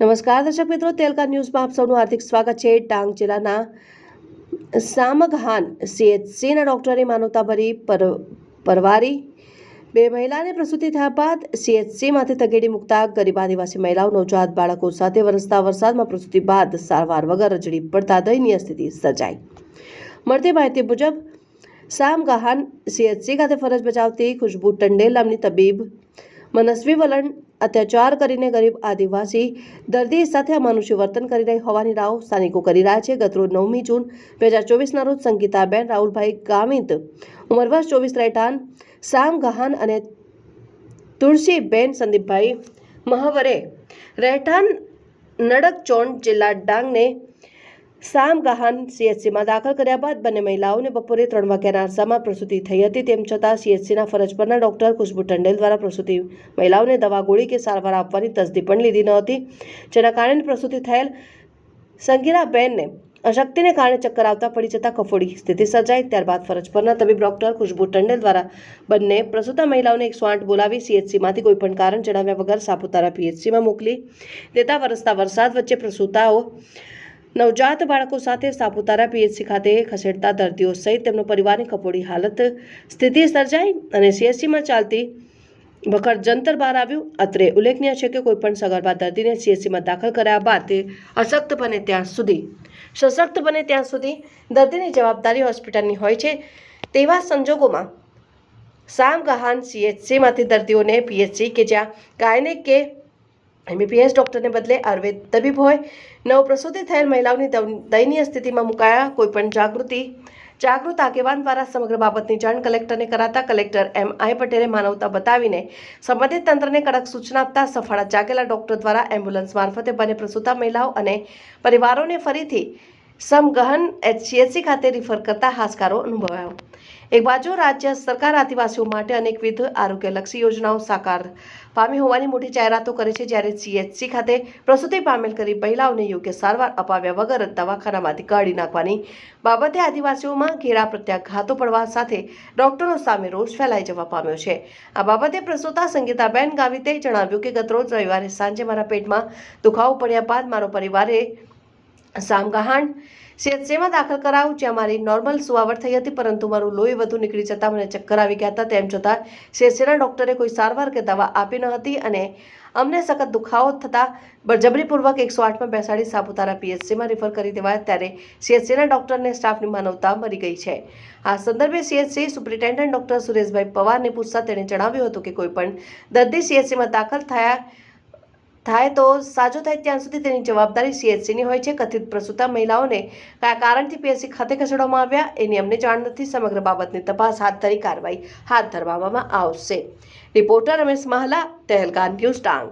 નમસ્કાર દર્શક મિત્રો, તેલકા ન્યૂઝમાં આપ સૌનું હાર્દિક સ્વાગત છે. ડાંગ જિલ્લાના સામગહાન સીએચસીના ડોક્ટરે માનવતાભરી પર, પરવારી બે મહિલાને પ્રસૂતિ થયા બાદ સીએચસીમાંથી તગેડી મુકતા ગરીબ આદિવાસી મહિલાઓ, નવજાત બાળકો સાથે વરસતા વરસાદમાં પ્રસૂતિ બાદ સારવાર વગર રજડી પડતા દયનીય સ્થિતિ સર્જાઈ. મળતી માહિતી મુજબ સામ ગહાન સીએચસી ખાતે ફરજ બજાવતી ખુશ્બુ ટંડેલ નામની તબીબ મનસ્વી વલણ, અત્યાચાર કરીને ગરીબ આદિવાસી, દર્દી સાથે અમાનુષ્ય વર્તન કરી રહી હોવાની રાવ સ્થાનિકો કરી રહ્યા છે. ગતરોજ નવમી જૂન બે હજાર ચોવીસના રોજ સંગીતાબેન રાહુલભાઈ ગામિત ઉમરવાસ ચોવીસ રહેઠાણ સામ ગહાન અને તુલસીબેન સંદીપભાઈ મહાવરે રહેઠાણ નડકચોંડ જિલ્લા ડાંગને સામ ગહાન સીએચસીમાં દાખલ કર્યા બાદ બંને મહિલાઓને બપોરે ત્રણ વાગ્યાના અરસામાં પ્રસૂતિ થઈ હતી. તેમ છતાં સીએચસીના ફરજ પરના ડોક્ટર ખુશ્બુ ટંડેલ દ્વારા પ્રસૂતિ મહિલાઓને દવા ગોળી કે સારવાર આપવાની તસદી પણ લીધી ન હતી. જેના કારણે પ્રસૂતિ થયેલ સંગીરાબેનને અશક્તિને કારણે ચક્કર આવતા પડી જતા કફોડી સ્થિતિ સર્જાઈ. ત્યારબાદ ફરજ પરના તબીબ ડોક્ટર ખુશ્બુ ટંડેલ દ્વારા બંને પ્રસૂતા મહિલાઓને એકસો આઠ બોલાવી સીએચસીમાંથી કોઈપણ કારણ જણાવ્યા વગર સાપુતારા પીએચસીમાં મોકલી દેતા વરસતા વરસાદ વચ્ચે પ્રસૂતાઓ નવજાત બાળકો સાથે સાપુતારા પીએચસી ખાતે ખસેડતા દર્દીઓ સહિત તેમનો પરિવારની કપોડી હાલત સ્થિતિ સર્જાઈ અને સીએચસીમાં ચાલતી વખત જંતર બહાર આવ્યું. અત્રે ઉલ્લેખનીય છે કે કોઈપણ સગર્ભા દર્દીને સીએચસીમાં દાખલ કર્યા બાદ તે અશક્ત બને ત્યાં સુધી, સશક્ત બને ત્યાં સુધી દર્દીની જવાબદારી હોસ્પિટલની હોય છે તેવા સંજોગોમાં સામ ગહાન સીએચસીમાંથી દર્દીઓને પીએચસી કે જ્યાં ગાયને કે એમબીબીએસ ડૉક્ટરને બદલે આયુર્વેદ તબીબ હોય. નવ પ્રસૂતિ થયેલ મહિલાઓની દયનીય સ્થિતિમાં મુકાયા કોઈપણ જાગૃતિ. જાગૃત આગેવાન દ્વારા સમગ્ર બાબતની જાણ કલેક્ટરને કરાતા કલેક્ટર એમ આઈ પટેલે માનવતા બતાવીને સંબંધિત તંત્રને કડક સૂચના આપતા સફાળા જાગેલા ડોક્ટર દ્વારા એમ્બ્યુલન્સ મારફતે બંને પ્રસૂતા મહિલાઓ અને પરિવારોને ફરીથી સમગહન એચસીએચસી ખાતે રિફર કરતા હાશકારો અનુભવાયો. એક બાજુ રાજ્ય સરકાર આદિવાસીઓ માટે અનેકવિધ આરોગ્યલક્ષી યોજનાઓ સાકાર પામી હોવાની મોટી જાહેરાતો કરે છે. જ્યારે સીએચસી ખાતે પ્રસૂતિ પામેલ કરી મહિલાઓને યોગ્ય સારવાર અપાવ્યા વગર દવાખાનામાંથી કાઢી નાખવાની બાબતે આદિવાસીઓમાં ઘેરા પ્રત્યાઘાતો પડવા સાથે ડોક્ટરો સામે રોષ ફેલાઈ જવા પામ્યો છે. આ બાબતે પ્રસૂતા સંગીતાબેન ગાવિતે જણાવ્યું કે ગતરોજ રવિવારે સાંજે મારા પેટમાં દુખાવો પડ્યા બાદ મારો પરિવારે સામગાહાણ સીએચસીમાં દાખલ કરાવું, જ્યાં મારી નોર્મલ સુવાવટ થઈ હતી, પરંતુ મારું લોહી વધુ નીકળી જતાં મને ચક્કર આવી ગયા હતા. તેમ છતાં સીએચસીના ડૉક્ટરે કોઈ સારવાર કે દવા આપી ન હતી અને અમને સખત દુખાવો થતાં બળજબરીપૂર્વક એકસો આઠમાં બેસાડી સાપુતારા પીએચસીમાં રિફર કરી દેવાય ત્યારે સીએચસીના ડૉક્ટરને સ્ટાફની માનવતા મરી ગઈ છે. આ સંદર્ભે સીએચસી સુપ્રિન્ટેન્ડન્ટ ડૉક્ટર સુરેશભાઈ પવારને પૂછતા તેણે જણાવ્યું હતું કે કોઈપણ દર્દી સીએચસીમાં દાખલ થયા થાય તો સાજો થાય ત્યાં સુધી તેની જવાબદારી સીએચસીની હોય છે. કથિત પ્રસૂતા મહિલાઓને કયા કારણથી પીએચસી ખાતે ખસેડવામાં આવ્યા, એની અમને જાણ નથી. સમગ્ર બાબતની તપાસ હાથ ધરી કાર્યવાહી હાથ ધરવામાં આવશે. Reporter Ramesh Mahala Tehelka news Dang